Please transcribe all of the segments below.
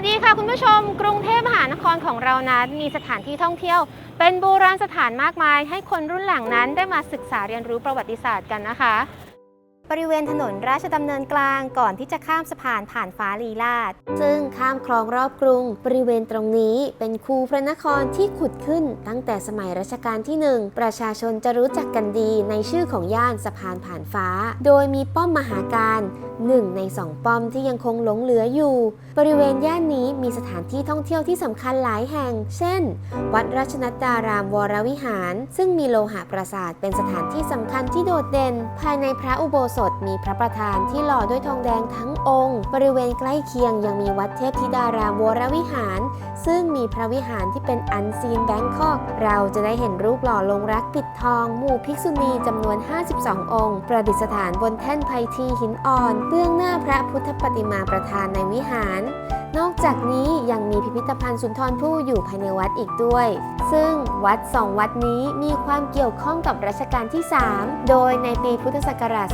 วัสดีค่ะคุณผู้ชม กรุงเทพมหานครของเรานั้นมีสถานที่ท่องเที่ยว เป็นโบราณสถานมากมาย ให้คนรุ่นหลังนั้นได้มาศึกษาเรียนรู้ประวัติศาสตร์กันนะคะ บริเวณถนนราชดำเนินกลางก่อนที่จะข้ามสะพานผ่านฟ้าลีลาด ซึ่งข้ามคลองรอบกรุง บริเวณตรงนี้เป็นคูพระนครที่ขุดขึ้นตั้งแต่สมัยรัชกาลที่หนึ่งประชาชนจะรู้จักกันดีในชื่อของย่านสะพานผ่านฟ้า โดยมีป้อมมหาการหนึ่งในสองป้อมที่ยังคงหลงเหลืออยู่ บริเวณย่านนี้มีสถานที่ท่องเที่ยวที่สำคัญหลายแห่ง เช่น วัดราชนัดดารามวรวิหาร ซึ่งมีโลหะปราสาทเป็นสถานที่สำคัญที่โดดเด่น ภายในพระอุโบสถมีพระประธานที่หล่อด้วยทองแดงทั้งองค์ บริเวณใกล้เคียงยังมีวัดเทพธิดารามวรวิหาร ซึ่งมีพระวิหารที่เป็นอันซีนแบงคอก เราจะได้เห็นรูปหล่อลงรักปิดทอง หมู่ภิกษุณีจำนวน 52 องค์ ประดิษฐานบนแท่นไพทีหินอ่อน เบื้องหน้าพระพุทธปฏิมาประธานในวิหาร นอกจากนี้ยังมีพิพิธภัณฑ์สุนทรภู่อยู่ภายในวัดอีกด้วย ซึ่งวัดสองวัดนี้มีความเกี่ยวข้องกับรัชกาลที่ 3 โดยในปีพุทธศักราช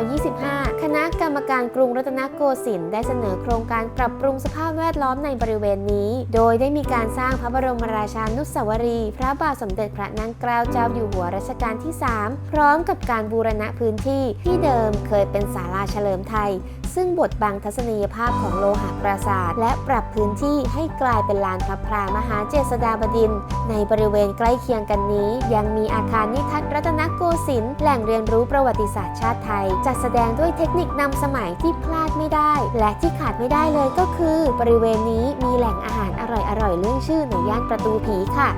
2525 คณะกรรมการกรุงรัตนโกสินทร์ได้เสนอโครงการปรับปรุงสภาพแวดล้อมในบริเวณนี้ โดยได้มีการสร้างพระบรมราชานุสาวรีย์พระบาทสมเด็จพระนางเกล้าเจ้าอยู่หัวรัชกาลที่ 3 พร้อมกับการบูรณะพื้นที่ที่เดิมเคยเป็นศาลาเฉลิมไทย ซึ่งบดบังทัศนียภาพของโลหะปราสาท และปรับพื้นที่ให้กลายเป็นลานพระพรามหาเจษฎาบดิน ในบริเวณใกล้เคียงกันนี้ ยังมีอาคารนิทัศรัตนโกสินทร์แหล่งเรียนรู้ประวัติศาสตร์ชาติไทย จัดแสดงด้วยเทคนิคนำสมัยที่พลาดไม่ได้ และที่ขาดไม่ได้เลยก็คือ บริเวณนี้มีแหล่งอาหารอร่อยๆเรื่องชื่อในย่านประตูผีค่ะ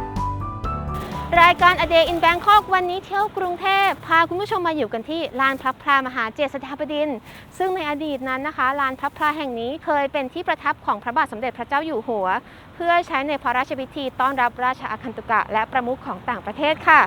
รายการ A Day in Bangkok วันนี้เที่ยวกรุงเทพพาคุณผู้ชมมาอยู่กันที่ลานพระพรามหาเจษฎาบดิน ซึ่งในอดีตนั้นนะคะลานพระพราแห่งนี้เคยเป็นที่ประทับของพระบาทสมเด็จพระเจ้าอยู่หัว เพื่อใช้ในพระราชพิธีต้อนรับราชอาคันตุกะ และประมุขของต่างประเทศค่ะ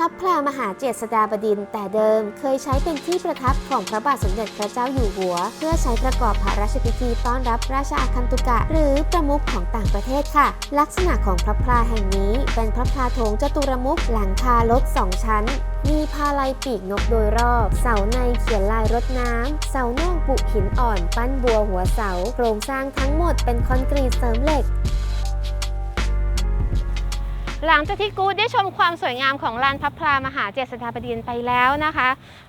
พระพรามหาเจษฎาบดินแต่เดิมเคยใช้เป็นที่ประทับของพระบาทสมเด็จพระเจ้าอยู่หัว เพื่อใช้ประกอบพระราชพิธีต้อนรับราชอาคันตุกะ หรือประมุขของต่างประเทศค่ะ ลักษณะของพระพราแห่งนี้ เป็นพระพราโถงจตุรมุขหลังคาลดสองชั้น มีพาลัยปีกนกโดยรอบ เสาในเขียนลายรดน้ำ เสานอกปุหินอ่อน ปั้นบัวหัวเสา โครงสร้างทั้งหมดเป็นคอนกรีตเสริมเหล็ก หลังจากที่กูดได้ชมความสวยงามของลานพระพรามหาเจษฎาบดินไปแล้วนะคะ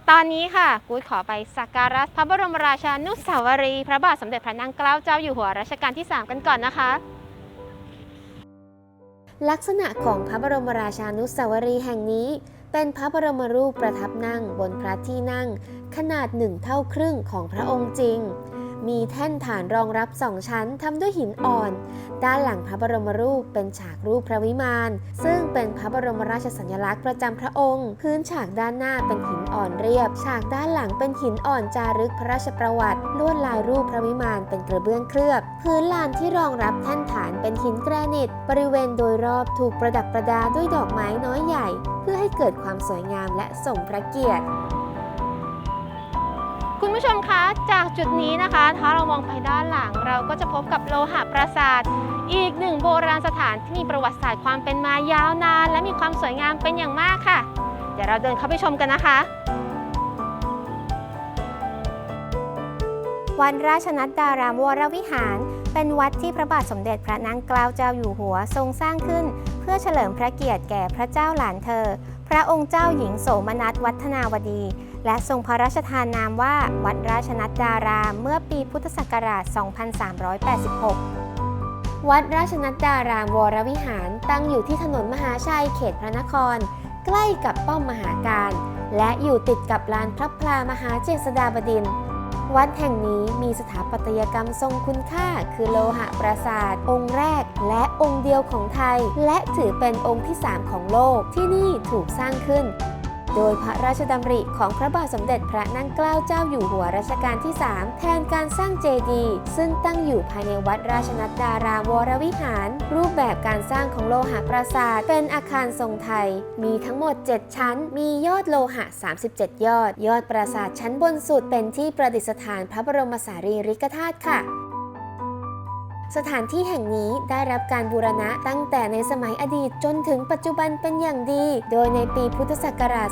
ตอนนี้ค่ะกูดขอไปสักการะพระบรมราชานุสาวรีย์พระบาทสมเด็จพระนางเกล้าเจ้าอยู่หัวรัชกาลที่ 3 กันก่อนนะคะลักษณะของพระบรมราชานุสาวรีย์แห่งนี้ เป็นพระบรมรูปประทับนั่งบนพระที่นั่ง ขนาดหนึ่งเท่าครึ่งของพระองค์จริง มีแท่นฐานรองรับสองชั้นทำด้วยหินอ่อน ด้านหลังพระบรมรูปเป็นฉากรูปพระวิมาน ซึ่งเป็นพระบรมราชสัญลักษณ์ประจำพระองค์ พื้นฉากด้านหน้าเป็นหินอ่อนเรียบ ฉากด้านหลังเป็นหินอ่อนจารึกพระราชประวัติ ลวดลายรูปพระวิมานเป็นกระเบื้องเคลือบ พื้นลานที่รองรับแท่นฐานเป็นหินแกรนิต บริเวณโดยรอบถูกประดับประดาด้วยดอกไม้น้อยใหญ่ เพื่อให้เกิดความสวยงามและสมพระเกียรติ คุณผู้ชมคะจากจุดนี้นะคะ ถ้าเรามองไปด้านหลัง เราก็จะพบกับโลหะปราสาท อีกหนึ่งโบราณสถานที่มีประวัติศาสตร์ความเป็นมายาวนาน และมีความสวยงามเป็นอย่างมากค่ะ เดี๋ยวเราเดินเข้าไปชมกันนะคะวัดราชนัดดารามวรวิหาร เป็นวัดที่พระบาทสมเด็จพระนางเกล้าเจ้าอยู่หัวทรงสร้างขึ้น เพื่อเฉลิมพระเกียรติแก่พระเจ้าหลานเธอ พระองค์เจ้าหญิงโสมนัสวัฒนาวดี และทรงพระราชทานนามว่าวัดราชนัดดารามเมื่อปีพุทธศักราช 2386 วัดราชนัดดารามวรวิหารตั้งอยู่ที่ถนนมหาชัยเขตพระนคร ใกล้กับป้อมมหาการ และอยู่ติดกับลานพระพลามหาเจษฎาบดินทร์วัดแห่งนี้มีสถาปัตยกรรมทรงคุณค่า คือโลหะปราสาท องค์แรก และองค์เดียวของไทย และถือเป็นองค์ที่ 3 ของโลกที่นี่ถูกสร้างขึ้น โดยพระราชดำริของพระบาทสมเด็จพระนั่งเกล้าเจ้าอยู่หัวรัชกาลที่ 3 แทนการสร้างเจดีย์ซึ่งตั้งอยู่ภายในวัดราชนัดดารามวรวิหาร รูปแบบการสร้างของโลหะปราสาทเป็นอาคารทรงไทย มีทั้งหมด 7 ชั้น มียอดโลหะ 37 ยอด ยอดปราสาทชั้นบนสุดเป็นที่ประดิษฐานพระบรมสารีริกธาตุค่ะ สถานที่แห่งนี้ได้รับการบูรณะตั้งแต่ในสมัยอดีตจนถึงปัจจุบันเป็นอย่างดี โดยในปีพุทธศักราช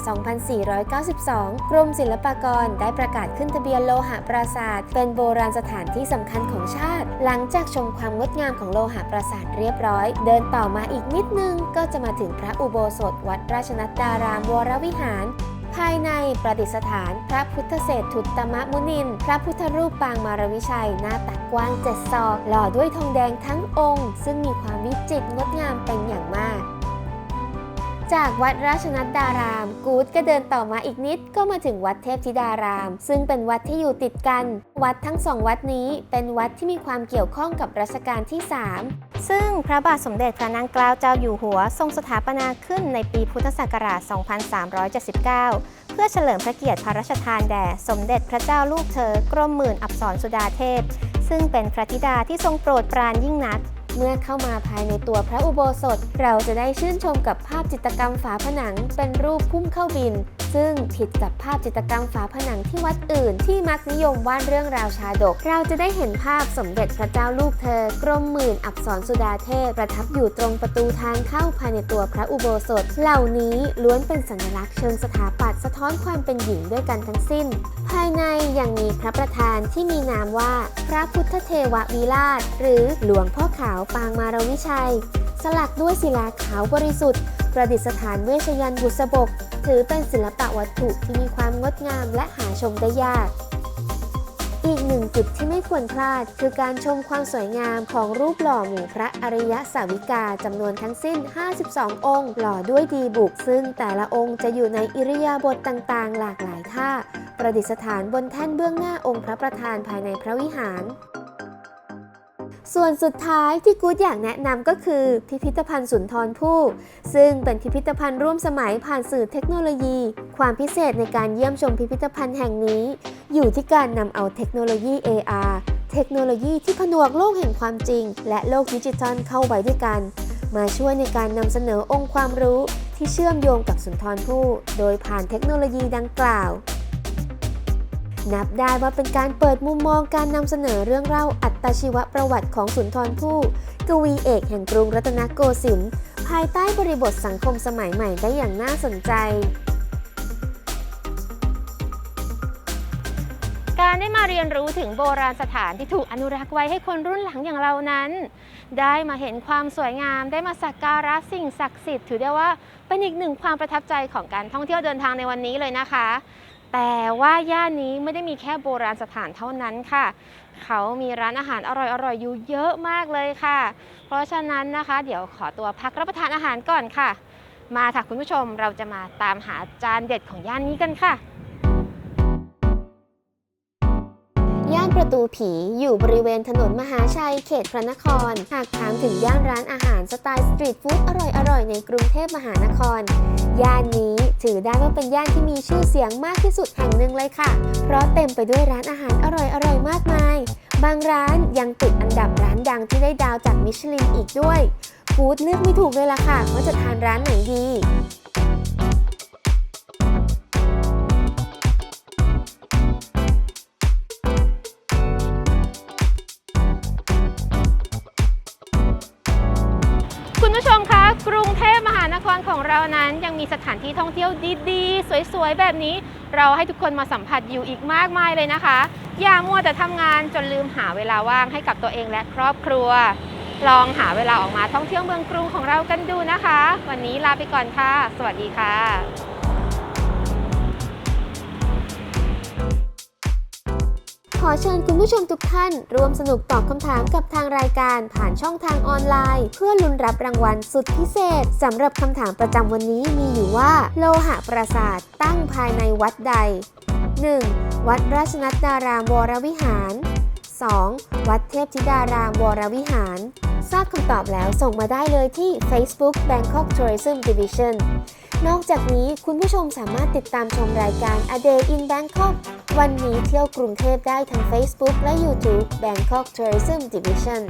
2492 กรมศิลปากรได้ประกาศขึ้นทะเบียนโลหะปราสาท เป็นโบราณสถานที่สำคัญของชาติ หลังจากชมความงดงามของโลหะปราสาทเรียบร้อย เดินต่อมาอีกนิดนึงก็จะมาถึงพระอุโบสถวัดราชนัดดารามวรวิหาร ภายในประดิษฐานพระพุทธเศรษฐุตตมมุนิน พระพุทธรูปปางมารวิชัย หน้าตักกว้างเจ็ดศอก หล่อด้วยทองแดงทั้งองค์ ซึ่งมีความวิจิตรงดงามเป็นอย่างมาก จากวัดราชนัดดาราม กู๊ดก็เดินต่อมาอีกนิดก็มาถึงวัดเทพธิดาราม ซึ่งเป็นวัดที่อยู่ติดกัน วัดทั้งสองวัดนี้เป็นวัดที่มีความเกี่ยวข้องกับรัชกาลที่ 3 ซึ่งพระบาทสมเด็จพระนางเกล้าเจ้าอยู่หัว ทรงสถาปนาขึ้นในปีพุทธศักราช 2379 เพื่อเฉลิมพระเกียรติพระราชทานแด่สมเด็จพระเจ้าลูกเธอกรมหมื่นอับสรสุดาเทพ ซึ่งเป็นพระธิดาที่ทรงโปรดปรานยิ่งนัก เมื่อเข้ามาภายในตัวพระอุโบสถ เราจะได้ชื่นชมกับภาพจิตรกรรมฝาผนัง เป็นรูปพุ่มเข้าบินซึ่งผิดกับภาพจิตรกรรมฝาผนังที่วัดอื่น ที่มักนิยมวาดเรื่องราวชาดก เราจะได้เห็นภาพสมเด็จพระเจ้าลูกเธอ กรมหมื่นอับสรสุดาเทพประทับอยู่ตรงประตูทางเข้าภายในตัวพระอุโบสถ เหล่านี้ล้วนเป็นสัญลักษณ์เชิงสถาปัตย์สะท้อนความเป็นหญิงด้วยกันทั้งสิ้น ภายในยังมีพระประธานที่มีนามว่า พระพุทธเทววิราช หรือหลวงพ่อขาวปางมารวิชัย สลักด้วยศิลาขาวบริสุทธิ์ ประดิษฐานเวชยันต์บุษบก ถือเป็นศิลปะวัตถุที่มีความงดงามและหาชมได้ยาก อีกหนึ่งจุดที่ไม่ควรพลาด คือการชมความสวยงามของรูปหล่อหมู่พระอริยสาวิกาจำนวนทั้งสิ้น 52 องค์ หล่อด้วยดีบุก ซึ่งแต่ละองค์จะอยู่ในอิริยาบถต่างๆ หลากหลายท่า ประดิษฐานบนแท่นเบื้องหน้าองค์พระประธานภายในพระวิหาร ส่วนสุดท้ายที่กู๊ดอยากแนะนำก็คือ พิพิธภัณฑ์สุนทรภู่ซึ่งเป็นพิพิธภัณฑ์ร่วมสมัยผ่านสื่อเทคโนโลยี ความพิเศษในการเยี่ยมชมพิพิธภัณฑ์แห่งนี้ อยู่ที่การนำเอาเทคโนโลยี AR เทคโนโลยีที่ผนวกโลกแห่งความจริง และโลกดิจิทัลเข้าไว้ด้วยกัน มาช่วยในการนำเสนอองค์ความรู้ที่เชื่อมโยงกับสุนทรภู่โดยผ่านเทคโนโลยีดังกล่าว นับได้ว่าเป็นการเปิดมุมมองการนำเสนอเรื่องเล่าอัตชีวประวัติของสุนทรภู่กวีเอกแห่งกรุงรัตนโกสินทร์ภายใต้บริบทสังคมสมัยใหม่ได้อย่างน่าสนใจ การได้มาเรียนรู้ถึงโบราณสถานที่ถูกอนุรักษ์ไว้ให้คนรุ่นหลังอย่างเรานั้น ได้มาเห็นความสวยงาม ได้มาสักการะสิ่งศักดิ์สิทธิ์ถือได้ว่าเป็นอีกหนึ่งความประทับใจของการท่องเที่ยวเดินทางในวันนี้เลยนะคะ แต่ว่าย่านนี้ไม่ได้มีแค่โบราณสถานเท่านั้นค่ะ เขามีร้านอาหารอร่อยๆอยู่เยอะมากเลยค่ะ เพราะฉะนั้นนะคะ เดี๋ยวขอตัวพักรับประทานอาหารก่อนค่ะ มาค่ะคุณผู้ชมเราจะมาตามหาจานเด็ดของย่านนี้กันค่ะย่านประตูผีอยู่บริเวณถนนมหาชัยเขตพระนคร หากถามถึงย่านร้านอาหารสไตล์สตรีทฟู้ดอร่อยๆ ในกรุงเทพมหานคร ย่านนี้ ถือได้ว่าเป็นย่านที่มีชื่อเสียงมากที่สุดแห่งหนึ่งเลยค่ะ เพราะเต็มไปด้วยร้านอาหารอร่อยๆมากมาย บางร้านยังติดอันดับร้านดังที่ได้ดาวจากมิชลินอีกด้วย ฟู้ดเลือกไม่ถูกเลยล่ะค่ะว่าจะทานร้านไหนดี รของเรานั้นยังมีสถานที่ท่องเที่ยวดีๆ สวยๆ แบบนี้ เราให้ทุกคนมาสัมผัสอยู่อีกมากมายเลยนะคะ อย่ามัวแต่ทำงานจนลืมหาเวลาว่างให้กับตัวเองและครอบครัว ลองหาเวลาออกมาท่องเที่ยวเมืองกรุงของเรากันดูนะคะ วันนี้ลาไปก่อนค่ะ สวัสดีค่ะ ขอเชิญคุณผู้ชมทุกท่าน ร่วมสนุกตอบคำถามกับทางรายการผ่านช่องทางออนไลน์ เพื่อลุ้นรับรางวัลสุดพิเศษสำหรับคำถามประจำวันนี้มีอยู่ว่า โลหะปราสาทตั้งภายในวัดใด 1. วัดราชนัดดารามวรวิหาร 2. วัดเทพธิดารามวรวิหาร ทราบคำตอบแล้วส่งมาได้เลยที่ Facebook Bangkok Tourism Division นอกจากนี้คุณผู้ชมสามารถติดตามชมรายการ A Day in Bangkok วันนี้เที่ยวกรุงเทพได้ทาง Facebook และ YouTube Bangkok Tourism Division